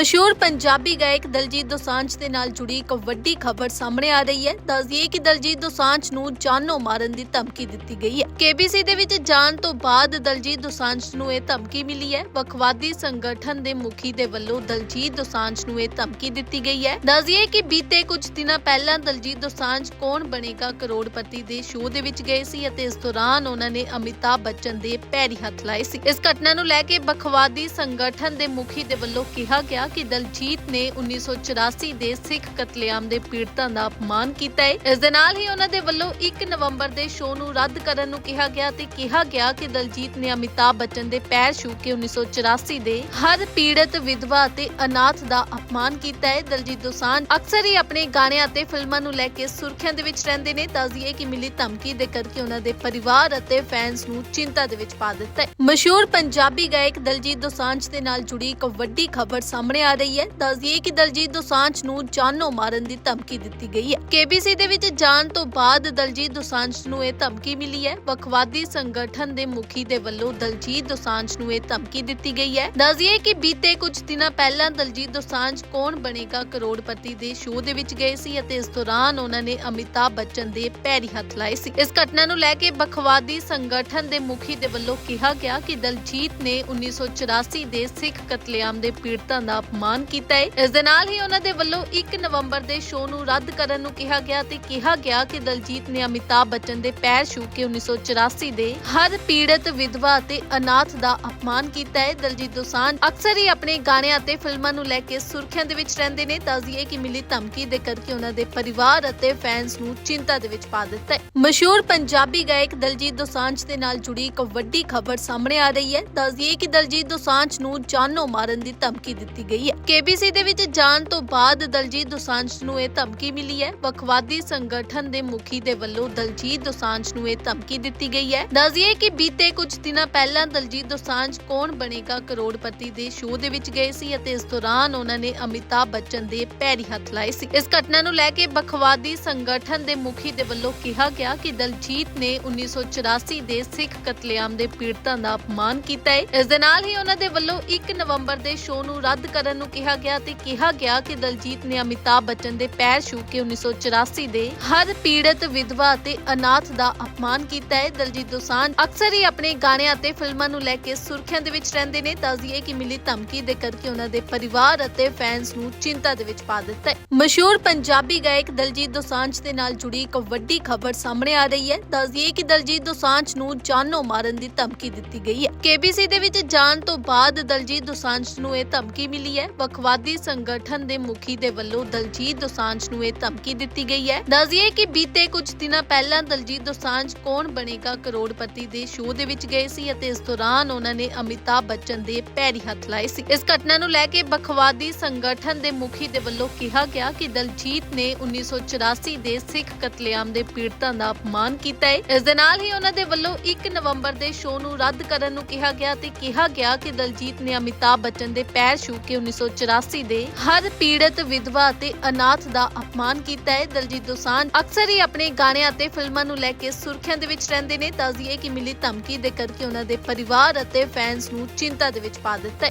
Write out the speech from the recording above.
ਮਸ਼ਹੂਰ ਪੰਜਾਬੀ ਗਾਇਕ ਦਲਜੀਤ ਦੋਸਾਂਝ ਦੇ ਨਾਲ ਜੁੜੀ ਇੱਕ ਵੱਡੀ ਖਬਰ ਸਾਹਮਣੇ ਆ ਰਹੀ ਹੈ। ਦੱਸਦੀਏ ਕਿ ਦਲਜੀਤ ਦੋਸਾਂਝ ਨੂੰ ਜਾਨੋਂ ਮਾਰਨ ਦੀ ਧਮਕੀ ਦਿੱਤੀ ਗਈ ਹੈ। ਕੇਬੀਸੀ ਦੇ ਵਿੱਚ ਜਾਣ ਤੋਂ ਬਾਅਦ ਦਲਜੀਤ ਦੋਸਾਂਝ ਨੂੰ ਇਹ ਧਮਕੀ ਮਿਲੀ ਹੈ। ਬਖਵਾਦੀ ਸੰਗਠਨ ਦੇ ਮੁਖੀ ਦੇ ਵੱਲੋਂ ਦਲਜੀਤ ਦੋਸਾਂਝ ਨੂੰ ਇਹ ਧਮਕੀ ਦਿੱਤੀ ਗਈ ਹੈ। ਦੱਸਦੀਏ ਕਿ ਬੀਤੇ ਕੁਝ ਦਿਨਾਂ ਪਹਿਲਾਂ ਦਲਜੀਤ ਦੋਸਾਂਝ ਕੌਣ ਬਣੇਗਾ ਕਰੋੜਪਤੀ ਦੇ ਸ਼ੋਅ ਦੇ ਵਿੱਚ ਗਏ ਸੀ ਅਤੇ ਇਸ ਦੌਰਾਨ ਉਹਨਾਂ ਨੇ ਅਮਿਤਾਭ ਬੱਚਨ ਦੇ ਪੈਰੀ ਹੱਥ ਲਾਏ ਸੀ। ਇਸ ਘਟਨਾ ਨੂੰ ਲੈ ਕੇ ਬਖਵਾਦੀ ਸੰਗਠਨ ਦੇ ਮੁਖੀ ਦੇ ਵੱਲੋਂ ਕਿਹਾ ਗਿਆ ਕਿ ਦਲਜੀਤ ਨੇ 1984 ਦੇ ਸਿੱਖ ਕਤਲੇਆਮ ਦੇ ਪੀੜਤਾਂ ਦਾ ਅਪਮਾਨ ਕੀਤਾ ਹੈ। ਇਸ ਦੇ ਨਾਲ ਹੀ ਉਹਨਾਂ ਦੇ ਵੱਲੋਂ 1 ਨਵੰਬਰ ਦੇ ਸ਼ੋਅ ਨੂੰ ਰੱਦ ਕਰਨ ਨੂੰ ਕਿਹਾ ਗਿਆ ਤੇ ਕਿਹਾ ਗਿਆ ਕਿ ਦਲਜੀਤ ਨੇ ਅਮਿਤਾਭ ਬੱਚਨ ਦੇ ਪੈਰ ਛੂ ਕੇ 1984 ਦੇ ਹਰ ਪੀੜਤ ਵਿਧਵਾ ਅਤੇ ਅਨਾਥ ਦਾ ਅਪਮਾਨ ਕੀਤਾ ਹੈ। ਦਲਜੀਤ ਦੋਸਾਂਝ ਅਕਸਰ ਹੀ ਆਪਣੇ ਗਾਣਿਆਂ ਅਤੇ ਫਿਲਮਾਂ ਨੂੰ ਲੈ ਕੇ ਸੁਰਖੀਆਂ ਦੇ ਵਿੱਚ ਰਹਿੰਦੇ ਨੇ। ਦੱਸਦੀਏ ਕਿ ਮਿਲੀ ਧਮਕੀ ਦੇ ਕਰਕੇ ਉਹਨਾਂ ਦੇ ਪਰਿਵਾਰ ਅਤੇ ਫੈਨਸ ਨੂੰ ਚਿੰਤਾ ਦੇ ਵਿੱਚ ਪਾ ਦਿੱਤਾ ਹੈ। ਮਸ਼ਹੂਰ ਪੰਜਾਬੀ ਗਾਇਕ ਦਲਜੀਤ ਦੋਸਾਂਝ ਦੇ ਨਾਲ ਜੁੜੀ ਇੱਕ ਵੱਡੀ ਖਬਰ ਸਾਹਮਣੇ ਆ ਰਹੀ ਹੈ। ਦੱਸਦੀਏ ਕਿ ਦਲਜੀਤ ਦੋਸਾਂਝ ਨੂੰ ਜਾਨੋਂ ਮਾਰਨ ਦੀ ਧਮਕੀ ਦਿੱਤੀ ਗਈ ਹੈ। ਕੇਬੀਸੀ ਦੇ ਵਿੱਚ ਜਾਣ ਤੋਂ ਬਾਅਦ ਦਲਜੀਤ ਦੋਸਾਂਝ ਨੂੰ ਇਹ ਧਮਕੀ ਮਿਲੀ ਹੈ। ਵੱਖਵਾਦੀ ਸੰਗਠਨ ਦੇ ਮੁਖੀ ਦੇ ਵੱਲੋਂ ਦਲਜੀਤ ਦੋਸਾਂਝ ਨੂੰ ਇਹ ਧਮਕੀ ਦਿੱਤੀ ਗਈ ਹੈ। ਦੱਸਦੀਏ ਕਿ ਬੀਤੇ ਕੁਝ ਦਿਨਾਂ ਪਹਿਲਾਂ ਦਲਜੀਤ ਦੋਸਾਂਝ ਕੌਣ ਬਣੇਗਾ ਕਰੋੜਪਤੀ ਦੇ ਸ਼ੋਅ ਦੇ ਵਿੱਚ ਗਏ ਸੀ ਅਤੇ ਇਸ ਦੌਰਾਨ ਉਹਨਾਂ ਨੇ ਅਮਿਤਾਭ ਬੱਚਨ ਦੇ ਪੈਰੀ ਹੱਥ ਲਾਏ ਸੀ। ਇਸ ਘਟਨਾ ਨੂੰ ਲੈ ਕੇ ਬਖਵਾਦੀ ਸੰਗਠਨ ਦੇ ਮੁਖੀ ਦੇ ਵੱਲੋਂ ਕਿਹਾ ਗਿਆ ਕਿ ਦਲਜੀਤ ਨੇ 1984 ਦੇ ਸਿੱਖ ਕਤਲੇਆਮ ਦੇ ਪੀੜਤਾਂ ਦਾ ਅਪਮਾਨ ਕੀਤਾ ਹੈ ਇਸ ਦੇ ਨਾਲ ਹੀ ਉਹਨਾਂ ਦੇ ਵੱਲੋਂ 1 ਨਵੰਬਰ ਦੇ ਸ਼ੋਅ ਨੂੰ ਰੱਦ ਕਰਨ ਨੂੰ ਕਿਹਾ ਗਿਆ ਤੇ ਕਿਹਾ ਗਿਆ ਕਿ ਦਲਜੀਤ ਨੇ ਅਮਿਤਾਭ ਬੱਚਨ ਦੇ ਪੈਰ ਛੂ ਕੇ 1984 ਦੇ ਹਰ ਪੀੜਤ ਵਿਧਵਾ ਅਤੇ ਅਨਾਥ ਦਾ ਅਪਮਾਨ ਕੀਤਾ ਹੈ ਦਲਜੀਤ ਦੋਸਾਂਝ ਅਕਸਰ ਹੀ ਆਪਣੇ ਗਾਣਿਆਂ ਅਤੇ ਫਿਲਮਾਂ ਨੂੰ ਲੈ ਕੇ ਸੁਰਖੀਆਂ ਦੇ ਵਿੱਚ ਰਹਿੰਦੇ ਨੇ। ਦੱਸਦੀਏ ਕਿ ਮਿਲੀ ਧਮਕੀ ਦੇ ਕਰਕੇ ਉਹਨਾਂ ਦੇ ਪਰਿਵਾਰ ਅਤੇ ਫੈਨਸ ਨੂੰ ਚਿੰਤਾ ਦੇ ਵਿੱਚ ਪਾ ਦਿੱਤਾ ਹੈ ਮਸ਼ਹੂਰ ਪੰਜਾਬੀ ਗਾਇਕ ਦਲਜੀਤ ਦੋਸਾਂਝ ਦੇ ਨਾਲ ਜੁੜੀ ਇੱਕ ਵੱਡੀ ਖਬਰ ਸਾਹਮਣੇ ਆ ਰਹੀ ਹੈ। ਦੱਸਦੀਏ ਕਿ ਦਲਜੀਤ ਦੋਸਾਂਝ ਨੂੰ ਜਾਨੋਂ ਮਾਰਨ ਦੀ ਧਮਕੀ ਦਿੱਤੀ ਗਈ ਹੈ। ਕੇਬੀਸੀ ਦੇ ਵਿੱਚ ਜਾਣ ਤੋਂ ਬਾਅਦ ਦਲਜੀਤ ਦੋਸਾਂਝ ਨੂੰ ਇਹ ਧਮਕੀ ਮਿਲੀ ਹੈ। ਵੱਖਵਾਦੀ ਸੰਗਠਨ ਦੇ ਮੁਖੀ ਦੇ ਵੱਲੋਂ ਦਲਜੀਤ ਦੋਸਾਂਝ ਨੂੰ ਇਹ ਧਮਕੀ ਦਿੱਤੀ ਗਈ ਹੈ। ਦੱਸਦੀਏ ਕਿ ਬੀਤੇ ਕੁਝ ਦਿਨਾਂ ਪਹਿਲਾਂ ਦਲਜੀਤ ਦੋਸਾਂਝ ਕੌਣ ਬਣੇਗਾ ਕਰੋੜਪਤੀ ਦੇ ਸ਼ੋਅ ਦੇ ਵਿੱਚ ਗਏ ਸੀ ਅਤੇ ਇਸ ਦੌਰਾਨ ਉਹਨਾਂ ਨੇ ਅਮਿਤਾਭ ਬੱਚਨ ਦੇ ਪੈਰੀ ਹੱਥ ਲਾਏ ਸੀ। ਇਸ ਘਟਨਾ ਨੂੰ ਲੈ ਕੇ ਬਖਵਾਦੀ ਸੰਗਠਨ ਦੇ ਮੁਖੀ ਦੇ ਵੱਲੋਂ ਕਿਹਾ ਗਿਆ ਕਿ ਦਲਜੀਤ ਨੇ 1984 ਦੇ ਸਿੱਖ ਕਤਲੇਆਮ ਦੇ ਪੀੜਤਾਂ ਦਾ ਅਪਮਾਨ ਕੀਤਾ ਹੈ। ਇਸ ਦੇ ਨਾਲ ਹੀ ਉਹਨਾਂ ਦੇ ਵੱਲੋਂ 1 ਨਵੰਬਰ ਦੇ ਸ਼ੋਅ ਨੂੰ ਰੱਦ ਕਰਨ ਨੂੰ ਕਿਹਾ ਗਿਆ ਤੇ ਕਿਹਾ ਗਿਆ ਕਿ ਦਲਜੀਤ ਨੇ ਅਮਿਤਾਭ ਬੱਚਨ ਦੇ ਪੈਰ ਛੂ ਕੇ 1984 ਦੇ ਹਰ ਪੀੜਤ ਵਿਧਵਾ ਅਤੇ ਅਨਾਥ ਦਾ ਅਪਮਾਨ ਕੀਤਾ ਹੈ। ਦਲਜੀਤ ਦੋਸਾਂਝ ਅਕਸਰ ਹੀ ਆਪਣੇ ਗਾਣਿਆਂ ਅਤੇ ਫਿਲਮਾਂ ਨੂੰ ਲੈ ਕੇ ਸੁਰਖੀਆਂ ਦੇ ਵਿੱਚ ਰਹਿੰਦੇ ਨੇ। ਦੱਸਦੀਏ ਕਿ ਮਿਲੀ ਧਮਕੀ ਦੇ ਕਰਕੇ ਉਹਨਾਂ ਦੇ ਪਰਿਵਾਰ ਅਤੇ ਫੈਨਸ ਨੂੰ ਚਿੰਤਾ ਦੇ ਵਿੱਚ ਪਾ ਦਿੱਤਾ ਹੈ। ਮਸ਼ਹੂਰ ਪੰਜਾਬੀ ਗਾਇਕ ਦਲਜੀਤ ਦੋਸਾਂਝ ਦੇ ਨਾਲ ਜੁੜੀ ਇੱਕ ਵੱਡੀ ਖਬਰ ਸਾਹਮਣੇ ਆ ਰਹੀ ਹੈ। ਦੱਸਦੀਏ ਕਿ ਦਲਜੀਤ ਦੋਸਾਂਝ ਨੂੰ ਜਾਨੋਂ ਮਾਰਨ ਦੀ ਧਮਕੀ ਦਿੱਤੀ ਗਈ ਹੈ। ਕੇਬੀਸੀ ਦੇ ਵਿੱਚ ਜਾਣ ਤੋਂ ਬਾਅਦ ਦਲਜੀਤ ਦੋਸਾਂਝ ਨੂੰ ਇਹ ਧਮਕੀ ਮਿਲੀ ਹੈ। ਵੱਖਵਾਦੀ ਸੰਗਠਨ ਦੇ ਮੁਖੀ ਦੇ ਵੱਲੋਂ ਦਲਜੀਤ ਦੋਸਾਂਝ ਨੂੰ ਇਹ ਧਮਕੀ ਦਿੱਤੀ ਗਈ ਹੈ। ਦੱਸਦੀਏ ਕਿ ਬੀਤੇ ਕੁਝ ਦਿਨਾਂ ਪਹਿਲਾਂ ਦਲਜੀਤ ਦੋਸਾਂਝ ਕੌਣ ਬਣੇਗਾ ਕਰੋੜਪਤੀ ਦੇ ਸ਼ੋਅ ਦੇ ਵਿੱਚ ਗਏ ਸੀ ਅਤੇ ਇਸ ਦੌਰਾਨ ਉਹਨਾਂ ਨੇ ਅਮਿਤਾਭ ਬੱਚਨ ਦੇ ਪੈਰੀ ਹੱਥ ਲਾਏ ਸੀ। ਇਸ ਘਟਨਾ ਨੂੰ ਲੈ ਕੇ ਵੱਖਵਾਦੀ ਸੰਗਠਨ ਦੇ ਮੁਖੀ ਦੇ ਵੱਲੋਂ ਕਿਹਾ ਗਿਆ ਕਿ ਦਲਜੀਤ ਨੇ 1984 ਦੇ ਸਿੱਖ ਕਤਲੇਆਮ ਦੇ ਪੀੜਤਾਂ ਦਾ ਅਪਮਾਨ ਕੀਤਾ ਹੈ। ਇਸ ਦੇ ਨਾਲ ਹੀ ਉਹਨਾਂ ਦੇ ਵੱਲੋਂ 1 ਨਵੰਬਰ ਦੇ ਸ਼ੋਅ ਨੂੰ ਰੱਦ ਕਰਨ ਨੂੰ ਕਿਹਾ ਗਿਆ ਤੇ ਕਿਹਾ ਗਿਆ ਕਿ ਦਲਜੀਤ ਨੇ ਅਮਿਤਾਭ ਬੱਚਨ ਦੇ ਪੈਰ ਛੂ ਕੇ 1984 ਦੇ ਹਰ ਪੀੜਤ ਵਿਧਵਾ ਅਤੇ ਅਨਾਥ ਦਾ ਅਪਮਾਨ ਕੀਤਾ ਹੈ। ਦਲਜੀਤ ਦੋਸਾਂਝ ਅਕਸਰ ਹੀ ਆਪਣੇ ਗਾਣਿਆਂ ਅਤੇ ਫਿਲਮਾਂ ਨੂੰ ਲੈ ਕੇ ਸੁਰਖੀਆਂ ਦੇ ਵਿੱਚ ਰਹਿੰਦੇ ਨੇ। ਦੱਸਦੀਏ ਕਿ ਮਿਲੀ ਧਮਕੀ ਦੇ ਕਰਕੇ ਉਹਨਾਂ ਦੇ ਪਰਿਵਾਰ ਅਤੇ ਫੈਨਸ ਨੂੰ ਚਿੰਤਾ ਦੇ ਵਿੱਚ ਪਾ ਦਿੱਤਾ ਹੈ।